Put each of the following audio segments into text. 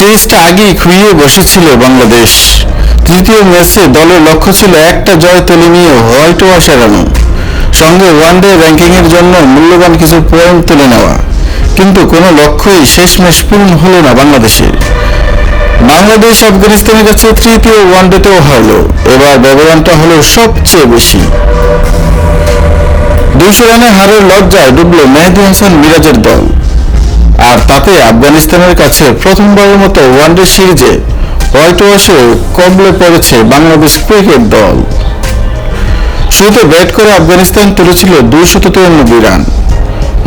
সিরিজটা আগেই খুইয়ে বসেছিল বাংলাদেশ। তৃতীয় ম্যাচে দলের লক্ষ্য ছিল একটা জয় তুলে নিয়ে হোয়াইট ওয়াশ এড়ানো। সঙ্গে ওয়ানডে র্যাঙ্কিংয়ের জন্য মূল্যবান কিছু পয়েন্ট তুলে নেওয়া। কিন্তু কোনো লক্ষ্যই শেষমেশ পূরণ হলো না বাংলাদেশের। বাংলাদেশ আফগানিস্তানের কাছে তৃতীয় ওয়ানডেতেও হারল। এবার ব্যবধানটা হলো সবচেয়ে বেশি। দুইশো রানে হারের লজ্জায় ডুবল মেহেদি হাসান মিরাজের দল। আর তাতে আফগানিস্তানের কাছে প্রথমবারের মতো ওয়ানডে সিরিজে হোয়াইট ওয়াশে কবলে পড়েছে বাংলাদেশ ক্রিকেট দল। শুরুতে ব্যাট করে আফগানিস্তান তুলেছিল দুইশত তিরানব্বই রান।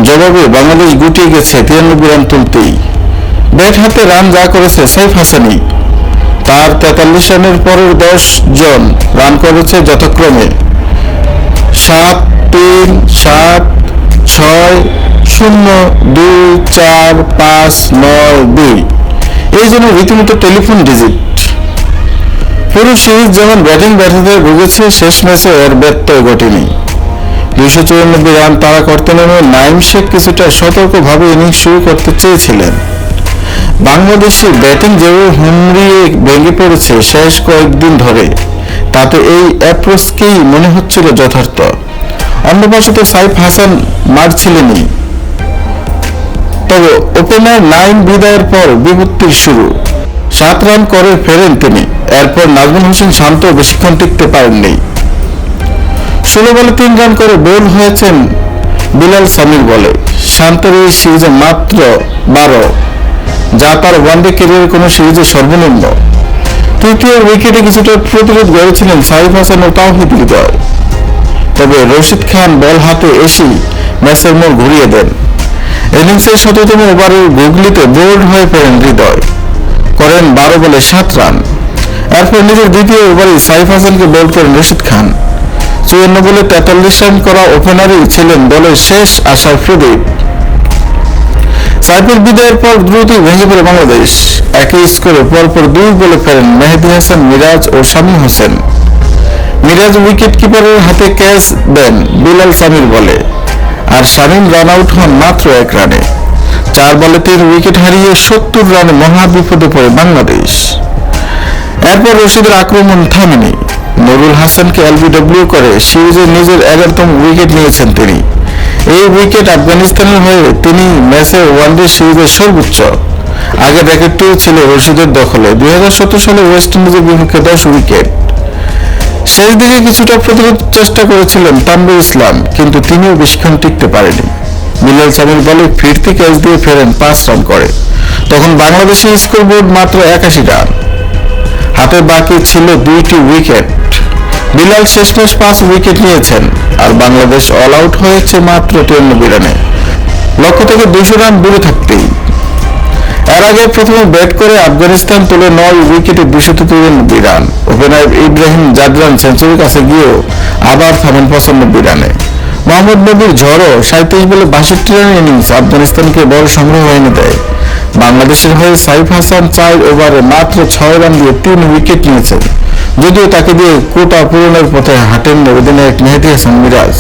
জবাবে বাংলাদেশ গুটিয়ে গেছে তিরানব্বই রান তুলতেই। ব্যাট হাতে রান যা করেছে সাইফ হাসানি তার তেতাল্লিশ রানের পরের দশ জন রান করেছে যথাক্রমে। সাত তিন, সাত, ছয় শূন্য, দুই, চার, পাঁচ, নয়, দুই। এই জন্য রীতিমতো টেলিফোন ডিজিট। পুরো সিরিজ যেমন ব্যাটিং ব্যর্থতায় ভুগেছে, শেষ ম্যাচে এর ব্যত্যয় ঘটেনি। দুইশো চুরানব্বই রান তারা করতে নেমে নাইম শেখ কিছুটা সতর্কভাবে ইনিংস শুরু করতে চেয়েছিলেন। বাংলাদেশে ব্যাটিং যেভাবে হুমড়িয়ে ভেঙে পড়েছে শেষ কয়েকদিন ধরে, তাতে এই অ্যাপ্রোচকেই মনে হচ্ছিল যথার্থ? অন্য পাশে তো সাইফ হাসান মারছিলেনই। তবে ওপেনার নাইন বিদায়ের পর বিপত্তির শুরু। সাত রান করে ফেরেন তিনি। এরপর নাজমুল হোসেন শান্ত বেশিক্ষণ টিকতে পারেননি। ষোলো বলে তিন রান করে বোল হয়েছেন বিলাল সামির বলে। শান্তের এই সিরিজে মাত্র বারো, যা তার ওয়ানডে ক্যারিয়ার কোনো সিরিজে সর্বনিম্ন। তৃতীয় উইকেটে কিছুটা প্রতিরোধ গড়েছিলেন সাইফ হাসান ও তাওহিদ হৃদয়। তবে রশিদ খান বল হাতে এসেই ম্যাচের মোড় ঘুরিয়ে দেন। ইনিংসের শততম ওভারের গুগলিতে বোল্ড হয়ে পড়েন হৃদয়। করেন বারো বলে সাত রান। এরপর নিজের দ্বিতীয় ওভারে সাইফ হাসানকে বোল্ড করেন রশিদ খান। চুয়ান্ন বলে তেতাল্লিশ রান করা ওপেনারই ছিলেন দলের শেষ আশার প্রদীপ। সাইফের বিদায়ের পর দ্রুতই ভেঙে পড়ে বাংলাদেশ। একই স্কোরে পরপর দুই বলে ফেরেন মেহেদি হাসান, মিরাজ ও শামীম হোসেন। মিরাজ উইকেট কিপারের হাতে ক্যাচ দেন বিলাল সামির বলে। আর শামীম রান আউট হন মাত্র এক রানে চার বলে তিন উইকেট হারিয়ে সত্তর রানে মহা বিপদে পড়ে বাংলাদেশ। এরপর রশিদের আক্রমণ থামেনি। নুরুল হাসানকে এলবিডব্লিউ করে সিরিজের নিজের এগারোতম উইকেট নিয়েছেন তিনি। এই উইকেট আফগানিস্তানের হয়ে তিনি ম্যাচে ওয়ানডে সিরিজের সর্বোচ্চ। আগের র্যাকেটটিও ছিল রশিদের দখলে। দুই হাজার সতেরো সালে ওয়েস্ট ইন্ডিজের বিপক্ষে দশ উইকেট শেষ দিকে কিছুটা প্রতিরোধ চেষ্টা করেছিলেন তানভীর ইসলাম, কিন্তু তিনিও বেশিক্ষণ টিকতে পারেনি মিলাল সামির বলে ফিরতি ক্যাচ দিয়ে ফেরেন পাঁচ রান করে। তখন বাংলাদেশের স্কোরবোর্ড মাত্র একাশি রান। হাতে বাকি ছিল দুইটি উইকেট। বিলাল শেষমেশ পাঁচ উইকেট নিয়েছেন, আর বাংলাদেশ অল আউট হয়েছে মাত্র তিরানব্বই রানে। লক্ষ্য থেকে দুশো রান দূরে থাকতেই এর আগে প্রথমে ব্যাট করে আফগানিস্তান তুলে নয় উইকেটে দুশো তিরানব্বই রান ওপেনার ইব্রাহিম জাদরান সেঞ্চুরির কাছে গিয়েও আবার থামেন পঁচানব্বই রানে মোহাম্মদ নবীর ঝড়ও সাঁত্রিশ বলে বাষট্টি রানের ইনিংস আফগানিস্তানকে বড় সংগ্রহ এনে দেয়। বাংলাদেশের হয়ে সাইফ হাসান চার ওভারে মাত্র ছয় রান দিয়ে তিন উইকেট নিয়েছেন। যদিও তাকে দিয়ে কোটা পূরণের পথে হাঁটেন অধিনায়ক মেহেদি হাসান মিরাজ।